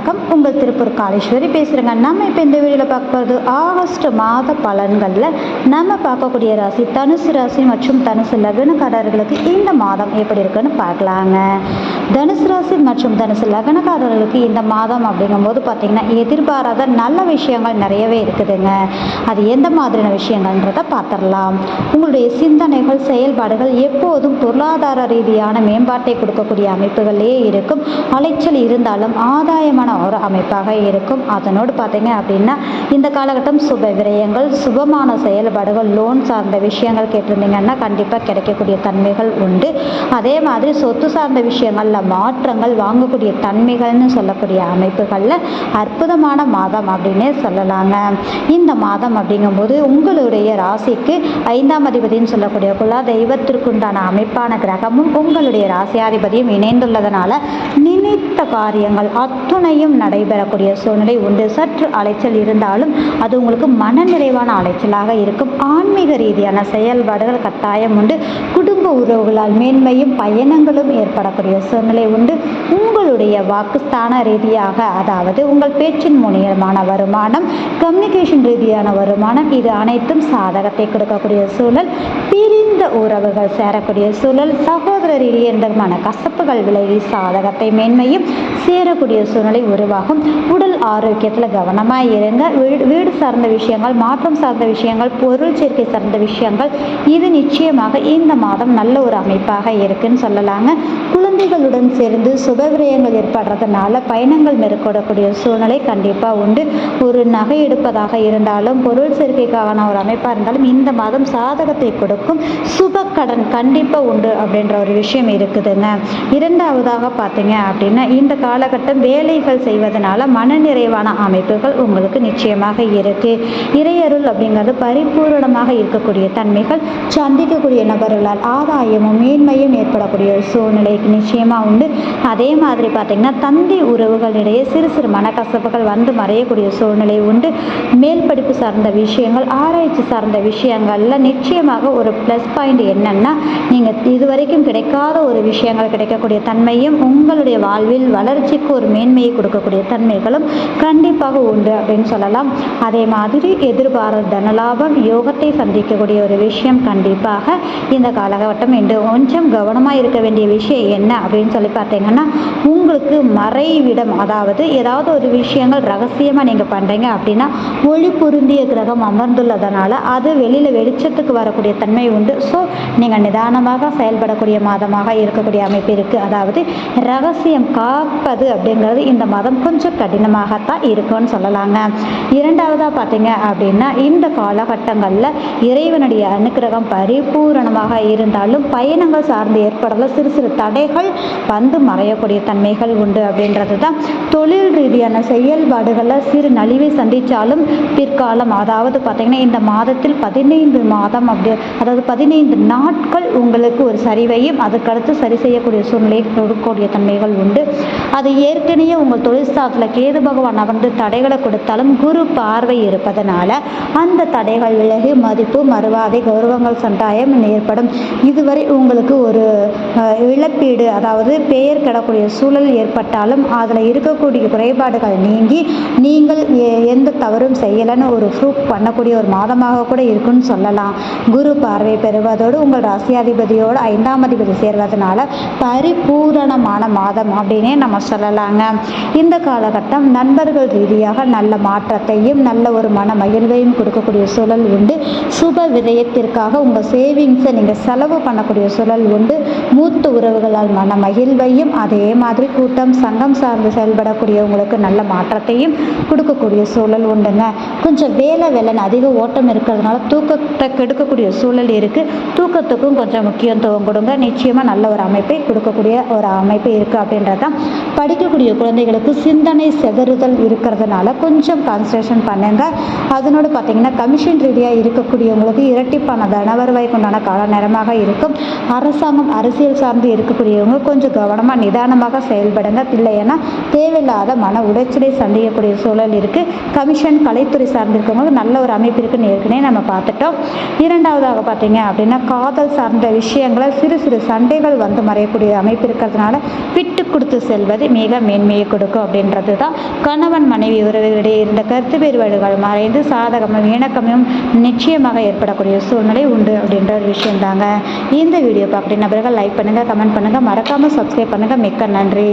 வணக்கம் உங்கள் திருப்பூர் காலேஸ்வரி பேசுகிறேங்க நம்ம இப்போ இந்த வீடியோவில் பார்க்க போகிறது ஆகஸ்ட் மாத பலன்களில் நம்ம பார்க்கக்கூடிய ராசி தனுசு ராசி மற்றும் தனுசு லக்னக்காரர்களுக்கு இந்த மாதம் எப்படி இருக்குன்னு பார்க்கலாங்க. தனுசு ராசி மற்றும் தனுசு லக்னக்காரர்களுக்கு இந்த மாதம் அப்படிங்கும்போது பார்த்திங்கன்னா எதிர்பாராத நல்ல விஷயங்கள் நிறையவே இருக்குதுங்க. அது எந்த மாதிரியான விஷயங்கள்ன்றதை பார்த்துடலாம். உங்களுடைய சிந்தனைகள் செயல்பாடுகள் எப்போதும் பொருளாதார ரீதியான மேம்பாட்டை கொடுக்கக்கூடிய அமைப்புகளே இருக்கும். அலைச்சல் இருந்தாலும் ஆதாயமான ஒரு அமைப்பாக இருக்கும். அதனோடு பார்த்தீங்க அப்படின்னா இந்த காலகட்டம் சுப விரயங்கள் சுபமான செயல்பாடுகள் லோன் சார்ந்த விஷயங்கள் கேட்டிருந்தீங்கன்னா கண்டிப்பாக கிடைக்கக்கூடிய தன்மைகள் உண்டு. அதே மாதிரி சொத்து சார்ந்த விஷயங்களில் மாற்றங்கள் வாங்கக்கூடிய தன்மைகள்னு சொல்லக்கூடிய அமைப்புகளில் அற்புதமான மாதம் அப்படின்னே சொல்லலாங்க. இந்த மாதம் அப்படிங்கும்போது உங்களுடைய ராசிக்கு ஐந்தாம் அதிபதினு சொல்லக்கூடிய குலா தெய்வத்திற்குண்டான அமைப்பான கிரகமும் உங்களுடைய ராசியாதிபதியும் இணைந்துள்ளதனால நினைத்த காரியங்கள் அத்துணையும் நடைபெறக்கூடிய சூழ்நிலை உண்டு. சற்று அலைச்சல் இருந்தாலும் அது உங்களுக்கு மனநிறைவான அலைச்சலாக இருக்கும். ஆன்மீக ரீதியான செயல்பாடுகள் கட்டாயம் உண்டு. குடும்ப உறவுகளால் மேன்மையும் பயணங்களும் ஏற்படக்கூடிய சூழ்நிலை உண்டு. உங்களுடைய வாக்குஸ்தான ரீதியாக அதாவது உங்கள் பேச்சின் மூலியமான வருமானம் கம்யூனிகேஷன் ரீதியான வருமானம் இது அனைத்தும் சாதகத்தை கொடுக்கக்கூடிய சூழல். பிரிந்த உறவுகள் சேரக்கூடிய சூழல் சகோதரர் ரீதியான கசப்புகள் விளைவி சாதகத்தை மேன்மையும் சேரக்கூடிய சூழ்நிலை உருவாகும். உடல் ஆரோக்கியத்தில் கவனமாக இருங்க. வீடு வீடு சார்ந்த விஷயங்கள் மாற்றம் சார்ந்த விஷயங்கள் பொருள் சேர்க்கை சார்ந்த விஷயங்கள் இது நிச்சயமாக இந்த மாதம் நல்ல ஒரு அமைப்பாக இருக்குன்னு சொல்லலாங்க. குழந்தைகளுடன் சேர்ந்து சுபவிரயங்கள் ஏற்படுறதுனால பயணங்கள் மேற்கொள்ளக்கூடிய சூழ்நிலை கண்டிப்பாக உண்டு. ஒரு நகை எடுப்பதாக இருந்தாலும் பொருள் சேர்க்கைக்கான ஒரு அமைப்பாக இருந்தாலும் இந்த மாதம் சாதகத்தை கொடுக்கும். சுப கடன் கண்டிப்பாக உண்டு அப்படின்ற ஒரு விஷயம் இருக்குதுங்க. இரண்டாவதாக பார்த்தீங்க அப்படின்னா இந்த காலகட்டம் வேலைகள் செய்வதனால மனநிறைவான அமைப்புகள் உங்களுக்கு நிச்சயமாக இருக்கு. இறையருள் அப்படிங்கிறது பரிபூரணமாக இருக்கக்கூடிய தன்மைகள் சந்திக்கக்கூடிய நபர்களால் ஆதாயமும் மேன்மையும் ஏற்படக்கூடிய ஒரு சூழ்நிலை நிச்சயமாக உண்டு. அதே மாதிரி பார்த்தீங்கன்னா தந்தை உறவுகளிடையே சிறு சிறு மனக்கசப்புகள் வந்து மறையக்கூடிய சூழ்நிலை உண்டு. மேல் படிப்பு சார்ந்த விஷயங்கள் ஆராய்ச்சி சார்ந்த விஷயங்களில் நிச்சயமாக ஒரு ப்ளஸ் பாயிண்ட் என்னன்னா நீங்கள் இதுவரைக்கும் கிடைக்காத ஒரு விஷயங்கள் கிடைக்கக்கூடிய தன்மையும் உங்களுடைய வாழ்வில் வளர்ச்சிக்கு ஒரு மேன்மையை கொடுக்கக்கூடிய தன்மைகளும் கண்டிப்பாக உண்டு அப்படின்னு சொல்லலாம். அதே மாதிரி எதிர்பாராத தனலாபம் யோகத்தை சந்திக்கக்கூடிய ஒரு விஷயம் கண்டிப்பாக இந்த காலகட்டம் என்று கொஞ்சம் கவனமாக இருக்க வேண்டிய விஷயம் என்ன அப்படின்னு சொல்லி பார்த்தீங்கன்னா உங்களுக்கு மறைவிடம் அதாவது ஏதாவது ஒரு விஷயங்கள் ரகசியமாக நீங்கள் பண்ணுறீங்க அப்படின்னா ஒளி பொருந்திய கிரகம் அமர்ந்துள்ளதனால அது வெளியில் வெளிச்சத்துக்கு வரக்கூடிய தன்மை உண்டு. ஸோ நீங்கள் நிதானமாக செயல்படக்கூடிய மாதமாக இருக்கக்கூடிய அமைப்பு இருக்குது அதாவது ரகசியம் காப்பது அப்படிங்கிறது இந்த மாதம் கொஞ்சம் கடினமாகத்தான் இருக்கும்னு சொல்லலாங்க. இரண்டாவதாக பார்த்தீங்க அப்படின்னா இந்த காலகட்டங்களில் இறைவனுடைய அனுக்கிரகம் பரிபூரணமாக இருந்தாலும் பயணங்கள் சார்ந்து ஏற்படல சிறு சிறு தடைகள் வந்து மறையக்கூடிய தன்மைகள் உண்டு அப்படின்றது தான் தொழில் ரீதியான செயல்பாடுகளில் சிறு நலிவை சந்தித்தாலும் பிற்காலம் அதாவது பார்த்திங்கன்னா இந்த மாதத்தில் பதினைந்து மாதம் அப்படி அதாவது பதினைந்து நாட்கள் உங்களுக்கு ஒரு சரிவையும் அதுக்கடுத்து சரி செய்யக்கூடிய சூழ்நிலையை கொடுக்கக்கூடிய தன்மைகள் உண்டு. அது ஏற்கனவே உங்கள் தொழில் கேது பகவான் அமர்ந்து தடைகளை கொடுத்தாலும் குரு பார்வை இருப்பதனால அந்த தடைகள் விலகி மதிப்பு மறுவாதை கௌரவங்கள் சண்டாயம் ஏற்படும். இதுவரை உங்களுக்கு ஒரு இழப்பீடு அதாவது பெயர் கிடக்கூடிய சூழல் ஏற்பட்டாலும் அதில் இருக்கக்கூடிய குறைபாடுகள் நீங்கி நீங்கள் எ- எந்த தவறும் செய்யலைன்னு ஒரு ப்ரூஃப் பண்ணக்கூடிய ஒரு மாதமாக கூட இருக்குன்னு சொல்லலாம். குரு பார்வை பெறுவதோடு உங்கள் ராசியாதிபதியோடு ஐந்தாம் அதிபதி சேர்வதனால பரிபூரணமான மாதம் அப்படின்னே நம்ம சொல்லலாங்க. இந்த காலகட்டம் நண்பர்கள் ரீதியாக நல்ல மாற்றத்தையும் நல்ல ஒரு மன மகிழ்வையும் கொடுக்கக்கூடிய சூழல் உண்டு. சுப விதயத்திற்காக உங்கள் சேவிங்ஸை நீங்கள் செலவு பண்ணக்கூடிய சூழல் உண்டு. மூத்த உறவுகளால் மன மகிழ்வையும் அதே மாதிரி கூட்டம் சங்கம் சார்ந்து செயல்படக்கூடியவங்களுக்கு நல்ல மாற்றத்தையும் கொடுக்கக்கூடிய சூழல் உண்டுங்க. கொஞ்சம் வேலை வேலைன்னு அதிக ஓட்டம் இருக்கிறதுனால தூக்கத்தை கெடுக்கக்கூடிய சூழல் இருக்குது தூக்கத்துக்கும் கொஞ்சம் முக்கியத்துவம் கொடுங்க. நிச்சயமாக நல்ல ஒரு அமைப்பை கொடுக்கக்கூடிய ஒரு அமைப்பு இருக்குது அப்படின்றது தான் படிக்கக்கூடிய குழந்தைகளுக்கு சிந்தனை செதறுதல் இருக்கிறதுனால கொஞ்சம் கான்சன்ட்ரேஷன் பண்ணுங்க. அதனோடு பார்த்தீங்கன்னா கமிஷன் ரீதியாக இருக்கக்கூடியவங்களுக்கு இரட்டிப்பான தனவருவாய்க்குண்டான கால நேரமாக இருக்கும். அரசாங்கம் அரசு அரசியல் சார்ந்து இருக்கக்கூடியவங்க கொஞ்சம் கவனமாக நிதானமாக செயல்படுங்க. இல்லைன்னா தேவையில்லாத மன உளைச்சலை சந்திக்கக்கூடிய சூழல் இருக்குது கமிஷன் கலைத்துறை சார்ந்திருக்கவங்க நல்ல ஒரு அமைப்பு இருக்குன்னு ஏற்கனவே நம்ம பார்த்துட்டோம். இரண்டாவதாக பார்த்தீங்க அப்படின்னா காதல் சார்ந்த விஷயங்களை சிறு சிறு சண்டைகள் வந்து மறையக்கூடிய அமைப்பு இருக்கிறதுனால விட்டு கொடுத்து செல்வது மிக மேன்மையை கொடுக்கும் அப்படின்றது தான் கணவன் மனைவி உறவுகளிடையே இருந்த கருத்து வேறுபாடுகள் மறைந்து சாதகமும் இணக்கமும் நிச்சயமாக ஏற்படக்கூடிய சூழ்நிலை உண்டு அப்படின்ற ஒரு விஷயம் தாங்க இந்த வீடியோ பார்க்குற நபர்கள் லைக் பண்ணுங்கள் கமெண்ட் பண்ணுங்கள் மறக்காமல் சப்ஸ்கிரைப் பண்ணுங்கள் மிக்க நன்றி.